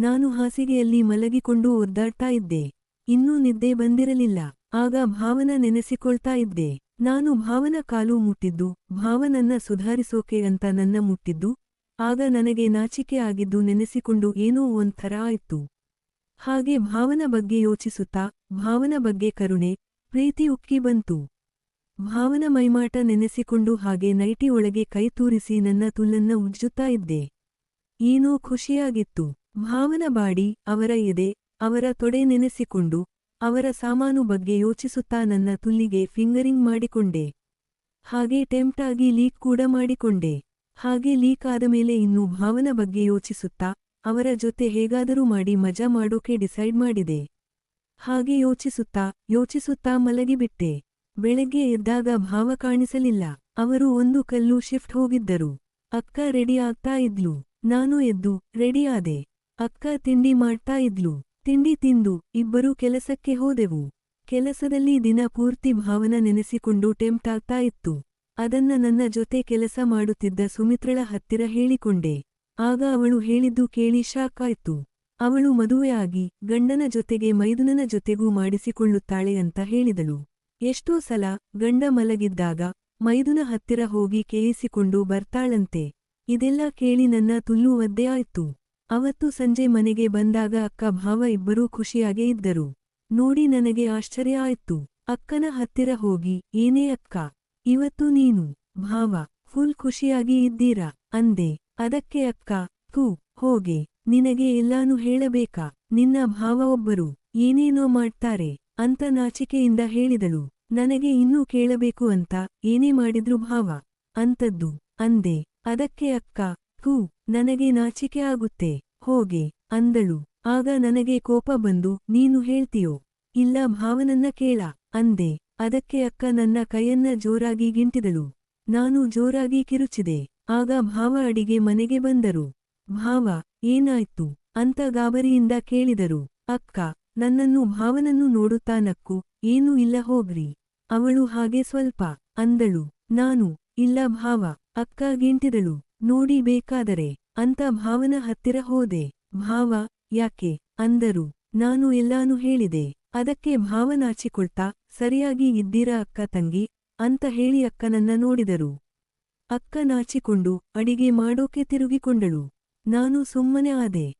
ನಾನು ಹಾಸಿಗೆಯಲ್ಲಿ ಮಲಗಿಕೊಂಡು ಒದ್ದಾಡ್ತಾ ಇದ್ದೆ. ಇನ್ನೂ ನಿದ್ದೆ ಬಂದಿರಲಿಲ್ಲ. ಆಗ ಭಾವನ ನೆನೆಸಿಕೊಳ್ತಾ ಇದ್ದೆ. ನಾನು ಭಾವನ ಕಾಲು ಮುಟ್ಟಿದ್ದು, ಭಾವನನ್ನ ಸುಧಾರಿಸೋಕೆ ಅಂತ ನನ್ನ ಮುಟ್ಟಿದ್ದು, ಆಗ ನನಗೆ ನಾಚಿಕೆ ಆಗಿದ್ದು ನೆನೆಸಿಕೊಂಡು ಏನೋ ಒಂಥರ ಆಯ್ತು. ಹಾಗೆ ಭಾವನ ಬಗ್ಗೆ ಯೋಚಿಸುತ್ತಾ, ಭಾವನ ಬಗ್ಗೆ ಕರುಣೆ, ಪ್ರೀತಿ ಉಕ್ಕಿ ಬಂತು. ಭಾವನ ಮೈಮಾಟ ನೆನೆಸಿಕೊಂಡು ಹಾಗೆ ನೈಟಿ ಒಳಗೆ ಕೈ ನನ್ನ ತುಲ್ಲನ್ನ ಉಜ್ಜುತ್ತಾ ಇದ್ದೆ. ಏನೋ ಖುಷಿಯಾಗಿತ್ತು. ಭಾವನ ಬಾಡಿ ಅವರ ಎದೆ, ಅವರ ತೊಡೆ ನೆನೆಸಿಕೊಂಡು ಅವರ ಸಾಮಾನು ಬಗ್ಗೆ ಯೋಚಿಸುತ್ತಾ ನನ್ನ ತುಲ್ಲಿಗೆ ಫಿಂಗರಿಂಗ್ ಮಾಡಿಕೊಂಡೆ. ಹಾಗೆ ಟೆಂಪ್ಟಾಗಿ ಲೀಕ್ ಕೂಡ ಮಾಡಿಕೊಂಡೆ. ಹಾಗೆ ಲೀಕ್ ಆದ ಮೇಲೆ ಇನ್ನೂ ಭಾವನ ಬಗ್ಗೆ ಯೋಚಿಸುತ್ತಾ ಅವರ ಜೊತೆ ಹೇಗಾದರೂ ಮಾಡಿ ಮಜಾ ಮಾಡೋಕೆ ಡಿಸೈಡ್ ಮಾಡಿದೆ. ಹಾಗೆ ಯೋಚಿಸುತ್ತಾ ಯೋಚಿಸುತ್ತಾ ಮಲಗಿಬಿಟ್ಟೆ. ಬೆಳಗ್ಗೆ ಎದ್ದಾಗ ಭಾವ ಕಾಣಿಸಲಿಲ್ಲ. ಅವರು ಒಂದು ಕಲ್ಲು ಶಿಫ್ಟ್ ಹೋಗಿದ್ದರು. ಅಕ್ಕ ರೆಡಿ ಆಗ್ತಾ ಇದ್ಲು. ನಾನು ಎದ್ದು ರೆಡಿ ಆದೆ. ಅಕ್ಕ ತಿಂಡಿ ಮಾಡ್ತಾ ಇದ್ಲು. ತಿಂಡಿ ತಿಂದು, ಇಬ್ಬರೂ ಕೆಲಸಕ್ಕೆ ಹೋದೆವು. ಕೆಲಸದಲ್ಲಿ ದಿನ ಪೂರ್ತಿ ಭಾವನ ನೆನೆಸಿಕೊಂಡು ಟೆಂಪ್ಟಾಗ್ತಾ ಇತ್ತು. ಅದನ್ನ ನನ್ನ ಜೊತೆ ಕೆಲಸ ಮಾಡುತ್ತಿದ್ದ ಸುಮಿತ್ರಳ ಹತ್ತಿರ ಹೇಳಿಕೊಂಡೆ. ಆಗ ಅವಳು ಹೇಳಿದ್ದು ಕೇಳಿ ಶಾಕ್ ಆಯ್ತು. ಅವಳು ಮದುವೆಯಾಗಿ ಗಂಡನ ಜೊತೆಗೆ ಮೈದುನನ ಜೊತೆಗೂ ಮಾಡಿಸಿಕೊಳ್ಳುತ್ತಾಳೆ ಅಂತ ಹೇಳಿದಳು. ಎಷ್ಟೋ ಸಲ, ಗಂಡ ಮಲಗಿದ್ದಾಗ, ಮೈದುನ ಹತ್ತಿರ ಹೋಗಿ ಕೇಳಿಸಿಕೊಂಡು ಬರ್ತಾಳಂತೆ. ಇದೆಲ್ಲ ಕೇಳಿ ನನ್ನ ತುಲ್ಲು ಒದ್ದೆ ಆಯ್ತು. ಅವತ್ತು ಸಂಜೆ ಮನೆಗೆ ಬಂದಾಗ ಅಕ್ಕ ಭಾವ ಇಬ್ಬರೂ ಖುಷಿಯಾಗೇ ಇದ್ದರು. ನೋಡಿ ನನಗೆ ಆಶ್ಚರ್ಯ ಆಯ್ತು. ಅಕ್ಕನ ಹತ್ತಿರ ಹೋಗಿ, ಏನೇ ಅಕ್ಕ? ಇವತ್ತು ನೀನು? ಭಾವ, ಫುಲ್ ಖುಷಿಯಾಗಿ ಇದ್ದೀರಾ? ಅಂದೆ. ಅದಕ್ಕೆ ಅಕ್ಕ, ಥೂ, ಹೋಗೆ. ನಿನಗೆ ಎಲ್ಲಾನು ಹೇಳಬೇಕಾ? ನಿನ್ನ ಭಾವ ಒಬ್ಬರು, ಏನೇನೋ ಮಾಡ್ತಾರೆ? ಅಂತ ನಾಚಿಕೆಯಿಂದ ಹೇಳಿದಳು. ನನಗೆ ಇನ್ನೂ ಕೇಳಬೇಕು ಅಂತ ಏನೇ ಮಾಡಿದ್ರು ಭಾವ? ಅಂತದ್ದು, ಅಂದೆ. ಅದಕ್ಕೆ ಅಕ್ಕ, ಥೂ ನನಗೆ ನಾಚಿಕೆ ಆಗುತ್ತೆ. ಹೋಗೆ, ಅಂದಳು. ಆಗ ನನಗೆ ಕೋಪ ಬಂದು, ನೀನು ಹೇಳ್ತೀಯೋ? ಇಲ್ಲ, ಭಾವನನ್ನ ಕೇಳ, ಅಂದೆ. ಅದಕ್ಕೆ ಅಕ್ಕ ನನ್ನ ಕೈಯನ್ನ ಜೋರಾಗಿ ಗಿಂಟಿದಳು. ನಾನು ಜೋರಾಗಿ ಕಿರುಚಿದೆ. ಆಗ ಭಾವ ಅಡಿಗೆ ಮನೆಗೆ ಬಂದರು. ಭಾವ, ಏನಾಯ್ತು? ಅಂತ ಗಾಬರಿಯಿಂದ ಕೇಳಿದರು. ಅಕ್ಕ, ನನ್ನನ್ನು ಭಾವನನ್ನು ನೋಡುತ್ತಾ ನಕ್ಕು. ಏನೂ ಇಲ್ಲ, ಹೋಗ್ರಿ. ಅವಳು ಹಾಗೆ ಸ್ವಲ್ಪ, ಅಂದಳು. ನಾನು ಇಲ್ಲ ಭಾವ, ಅಕ್ಕ ಗಿಂಟಿದಳು, ನೋಡಿ ಬೇಕಾದರೆ, ಅಂತ ಭಾವನ ಹತ್ತಿರ ಹೋದೆ. ಭಾವ, ಯಾಕೆ? ಅಂದರು, ನಾನು ಎಲ್ಲಾನು ಹೇಳಿದೆ. ಅದಕ್ಕೆ ಭಾವನಾಚಿಕೊಳ್ತಾ ಸರಿಯಾಗಿ ಇದ್ದೀರಾ ಅಕ್ಕ ತಂಗಿ? ಅಂತ ಹೇಳಿ ಅಕ್ಕನನ್ನ ನೋಡಿದರು. ಅಕ್ಕ ನಾಚಿಕೊಂಡು ಅಡಿಗೆ ಮಾಡೋಕೆ ತಿರುಗಿಕೊಂಡಳು. ನಾನು ಸುಮ್ಮನೆ ಆದೆ.